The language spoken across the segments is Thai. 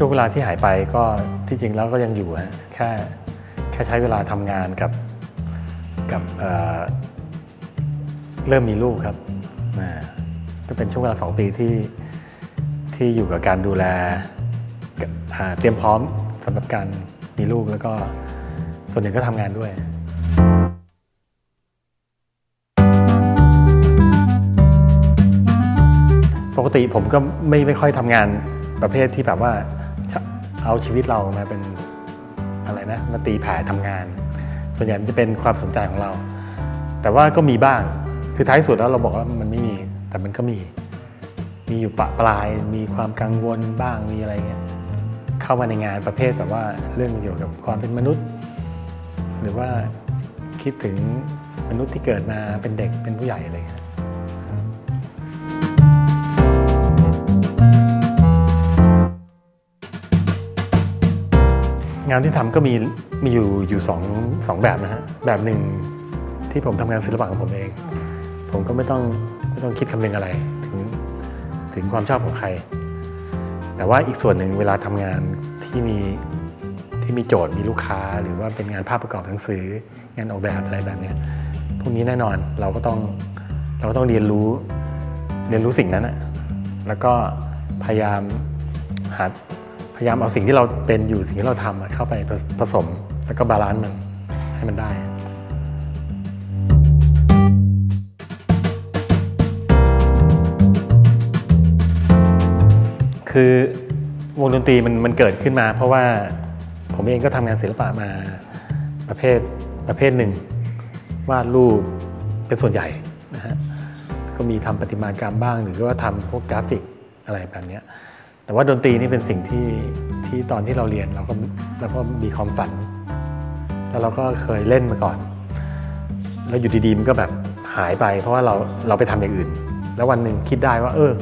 ช่วงเวลาที่หายไปก็ที่จริงแล้วก็ยังอยู่ฮะแค่แค่ใช้เวลาทำงานกับกับเอ่อเริ่มมีลูกครับนะก็เป็นช่วงเวลาสองปีที่ที่อยู่กับการดูแลเตรียมพร้อมสำหรับการมีลูกแล้วก็ส่วนหนึ่งก็ทำงานด้วยปกติผมก็ไม่ไม่ค่อยทำงานประเภทที่แบบว่า เอาชีวิตเรามาเป็นอะไรนะมาตีแผ่ทำงาน ส่วนใหญ่มันจะเป็นความสนใจของเรา แต่ว่าก็มีบ้าง คือท้ายสุดแล้วเราบอกว่ามันไม่มี แต่มันก็มี มีอยู่ปะปลาย มีความกังวลบ้าง มีอะไรเงี้ย เข้ามาในงานประเภทแบบว่าเรื่องเกี่ยวกับความเป็นมนุษย์ หรือว่าคิดถึงมนุษย์ที่เกิดมาเป็นเด็กเป็นผู้ใหญ่อะไรเงี้ย งานที่ทำก็มีมีอยู่อยู่สองสองแบบนะฮะแบบหนึ่งที่ผมทำงานศิลปะของผมเอง ผมก็ไม่ต้องไม่ต้องคิดคำนึงอะไร ถึงถึงความชอบของใคร แต่ว่าอีกส่วนหนึ่งเวลาทำงานที่มีที่มีโจทย์มีลูกค้า หรือว่าเป็นงานภาพประกอบหนังสืองานออกแบบอะไรแบบเนี้ยพวกนี้แน่นอนเราก็ต้องเราก็ต้องเรียนรู้เรียนรู้สิ่งนั้นนะแล้วก็พยายามหา พยายามเอาสิ่งที่เราเป็นอยู่สิ่งที่เราทำเข้าไปผสม แล้วก็บาลานซ์มันให้มันได้คือวงดนตรีมันมันเกิดขึ้นมา เพราะว่าผมเองก็ทำงานศิลปะมาประเภทประเภทหนึ่งวาดรูปเป็นส่วนใหญ่นะฮะก็มีทำประติมากรรมบ้าง หรือว่าทำพวกกราฟิกอะไรแบบเนี้ย แต่ว่าดนตรีนี่เป็นสิ่งที่ที่ตอนที่เราเรียนเราก็เราก็มีความฝัน แล้วเราก็เคยเล่นมาก่อน แล้วอยู่ดีๆมันก็แบบหายไป เพราะว่าเราเราไปทำอย่างอื่น แล้ววันหนึ่งคิดได้ว่า เออ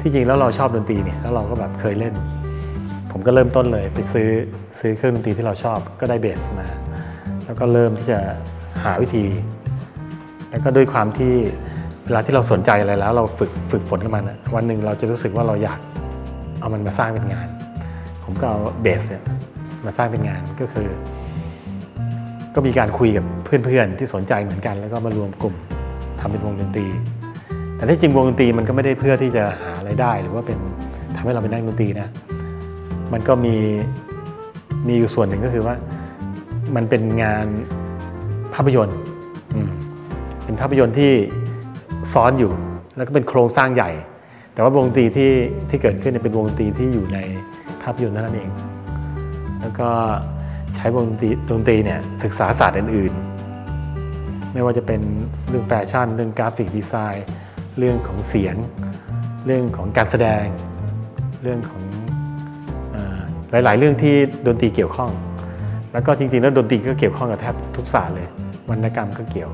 ที่จริงแล้วเราชอบดนตรีเนี่ยแล้วเราก็แบบเคยเล่น ผมก็เริ่มต้นเลยไปซื้อซื้อเครื่องดนตรีที่เราชอบก็ได้เบสมา แล้วก็เริ่มที่จะหาวิธี แล้วก็ด้วยความที่เวลาที่เราสนใจอะไรแล้ว เราฝึกฝึกฝนกับมันอะวันหนึ่งเราจะรู้สึกว่าเราอยาก เอามันมาสร้างเป็นงาน ผมก็เอาเบสเนี่ยมาสร้างเป็นงานก็คือ ก็มีการคุยกับเพื่อนๆที่สนใจเหมือนกัน แล้วก็มารวมกลุ่มทำเป็นวงดนตรี แต่ที่จริงวงดนตรีมันก็ไม่ได้เพื่อที่จะหาไรายได้ หรือว่าเป็นทำให้เราเป็นนักดนตรีนะ มันก็มีมีอยู่ส่วนหนึ่งก็คือว่า มันเป็นงานภาพยนตร์เป็นภาพยนตร์ที่ซ้อนอยู่ แล้วก็เป็นโครงสร้างใหญ่ แต่ว่าวงดนตรีที่ที่เกิดขึ้นเป็นวงดนตรีที่อยู่ในภาพยนตร์นั้นเอง แล้วก็ใช้วงดนตรีดนตรีเนี่ยศึกษาศาสตร์อื่นๆ ไม่ว่าจะเป็นเรื่องแฟชั่น เรื่องกราฟิกดีไซน์ เรื่องของเสียง เรื่องของการแสดง เรื่องของหลาย ๆ เรื่องที่ดนตรีเกี่ยวข้อง แล้วก็จริงๆ แล้วดนตรีก็เกี่ยวข้องกับแทบทุกศาสตร์เลยวรรณกรรมก็เกี่ยว